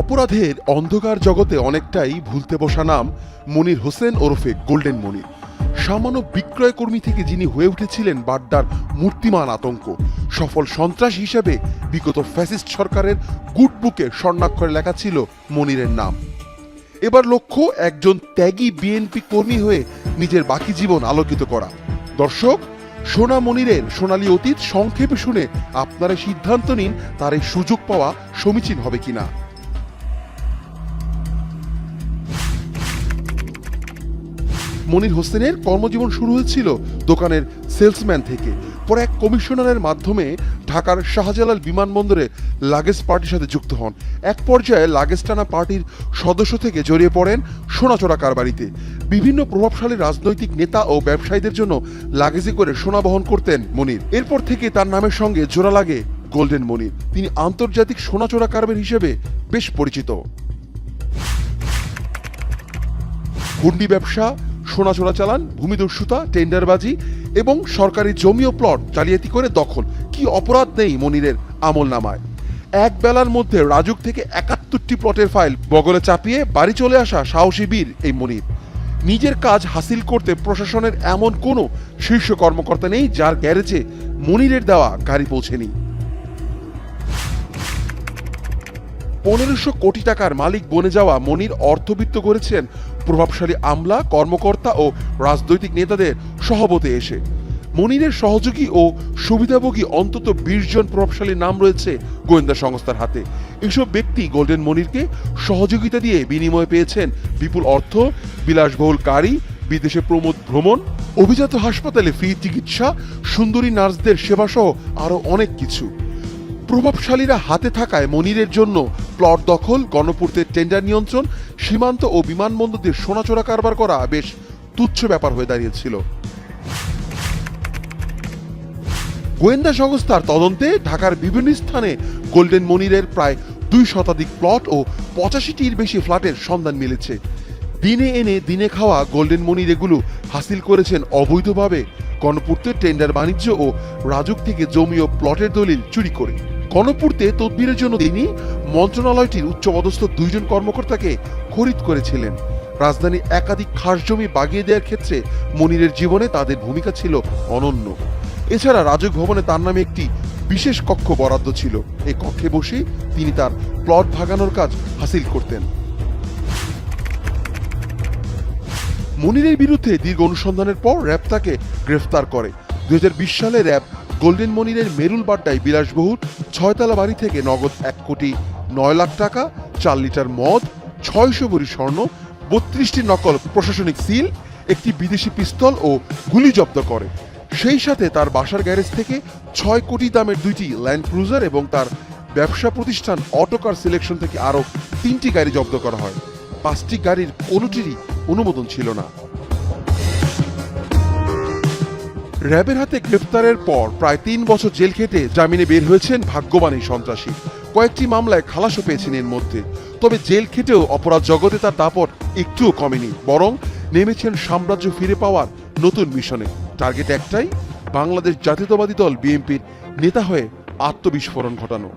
অপরাধের অন্ধকার জগতে অনেকটাই ভুলতে বসা নাম মনির হোসেন ওরফে গোল্ডেন মনির। সামান্য বিক্রয় কর্মী থেকে যিনি হয়ে উঠেছিলেন বাড্ডার মূর্তিমান আতঙ্ক, সফল সন্ত্রাস হিসেবে বিগত ফ্যাসিস্ট সরকারের গুড বুকে স্বর্ণাক্ষরে লেখা ছিল মনিরের নাম। এবার লক্ষ্য একজন ত্যাগী বিএনপি কর্মী হয়ে নিজের বাকি জীবন আলোকিত করা। দর্শক, সোনা মনিরের সোনালী অতীত সংক্ষেপে শুনে আপনারা সিদ্ধান্ত নিন তার এই সুযোগ পাওয়া সমীচীন হবে কিনা। মনির হোসেনের কর্মজীবন শুরু হয়েছিল দোকানের সেলসম্যান থেকে। পরে এক কমিশনারের মাধ্যমে ঢাকার শাহজালাল বিমানবন্দরে লাগেজ পার্টির সাথে যুক্ত হন। এক পর্যায়ে লাগেজ টানা পার্টির সদস্য থেকে জড়িয়ে পড়েন সোনাচোরা কারবারিতে। বিভিন্ন প্রভাবশালী রাজনৈতিক নেতা ও ব্যবসায়ীদের জন্য লাগেজে করে সোনা বহন করতেন মনির। এরপর থেকে তার নামের সঙ্গে জোড়া লাগে গোল্ডেন মনির। তিনি আন্তর্জাতিক সোনাচোরা কারবার হিসেবে বেশ পরিচিত। হুন্ডি ব্যবসা সোনা চোরাচালান ভূমিদস্যুতা টেন্ডারবাজি এবং সরকারি জমি ও প্লট জালিয়াতি করে দখল। কি অপরাধ নেই মনিরের আমল নামায় এক বেলার মধ্যে রাজুক থেকে একাত্তরটি প্লটের ফাইল বগলে চাপিয়ে বাড়ি চলে আসা সাহসী বীর এই মনির। নিজের কাজ হাসিল করতে প্রশাসনের এমন কোনো শীর্ষ কর্মকর্তা নেই যার গ্যারেজে মনিরের দেওয়া গাড়ি পৌঁছেনি। পনেরোশো কোটি টাকার মালিক বনে যাওয়া মনির অর্থবিত্ত করেছেন প্রভাবশালী আমলা, কর্মকর্তা ও রাজনৈতিক নেতাদের সহবতে এসে। মনিরের সহযোগী ও সুবিধাভোগী অন্তত বিশ জন প্রভাবশালী নাম রয়েছে গোয়েন্দা সংস্থার হাতে। এসব ব্যক্তি গোল্ডেন মনিরকে সহযোগিতা দিয়ে বিনিময়ে পেয়েছেন বিপুল অর্থ বিলাসবহুল গাড়ি বিদেশে প্রমোদ ভ্রমণ, অভিজাত হাসপাতালে ফ্রি চিকিৎসা, সুন্দরী নার্সদের সেবাসহ আরও অনেক কিছু। প্রভাবশালীরা হাতে থাকায় মনিরের জন্য প্লট দখল গণপূর্তের টেন্ডার নিয়ন্ত্রণ, সীমান্ত ও বিমানবন্দর দিয়ে সোনাচোরা কারবার করা বেশ তুচ্ছ ব্যাপার হয়ে দাঁড়িয়েছিল। গোয়েন্দা সংস্থার তদন্তে ঢাকার বিভিন্ন স্থানে গোল্ডেন মনিরের প্রায় দুই শতাধিক প্লট ও পঁচাশিটির বেশি ফ্ল্যাটের সন্ধান মিলেছে। দিনে এনে দিনে খাওয়া গোল্ডেন মনির এগুলো হাসিল করেছেন অবৈধভাবে গণপূর্তের টেন্ডার বাণিজ্য ও রাজুক থেকে জমি ও প্লটের দলিল চুরি করে। গণপূর্তে তদবিরের জন্য তিনি মন্ত্রণালয়টির উচ্চপদস্থ দুইজন কর্মকর্তাকে খরিদ করেছিলেন। রাজধানী একাধিক খাস জমি বাগিয়ে দেওয়ার ক্ষেত্রে মনিরের জীবনে তাদের ভূমিকা ছিল অনন্য। এছাড়া রাজুক ভবনে তার নামে একটি বিশেষ কক্ষ বরাদ্দ ছিল। এই কক্ষে বসে তিনি তার প্লট ভাগানোর কাজ হাসিল করতেন। মনিরের বিরুদ্ধে দীর্ঘ অনুসন্ধানের পর র্যাব তাকে গ্রেফতার করে। দুই হাজার বিশ সালে র্যাব গোল্ডেন মনিরের মেরুল বাড্ডায় বিলাসবহুল ছয়তলা বাড়ি থেকে নগদ এক কোটি নয় লাখ টাকা, চার লিটার মদ, ছয়শো ভরি স্বর্ণ, বত্রিশটি নকল প্রশাসনিক সিল, একটি বিদেশি পিস্তল ও গুলি জব্দ করে। সেই সাথে তার বাসার গ্যারেজ থেকে ছয় কোটি দামের দুইটি ল্যান্ড ক্রুজার এবং তার ব্যবসা প্রতিষ্ঠান অটোকার সিলেকশন থেকে আরও তিনটি গাড়ি জব্দ করা হয়। পাঁচটি গাড়ির কোনোটিরই অনুমোদন ছিল না। র্যাবের হাতে গ্রেফতারের পর প্রায় তিন বছর জেল খেটে জামিনে বের হয়েছেন ভাগ্যবান সন্ত্রাসী। কয়েকটি মামলায় খালাসও পেয়েছেন এর মধ্যে। তবে জেল খেটেও অপরাধ জগতে তার দাপট একটুও কমেনি, বরং নেমেছেন সাম্রাজ্য ফিরে পাওয়ার নতুন মিশনে। টার্গেট একটাই, বাংলাদেশ জাতীয়তাবাদী দল বিএনপির নেতা হয়ে আত্মবিস্ফোরণ ঘটানো।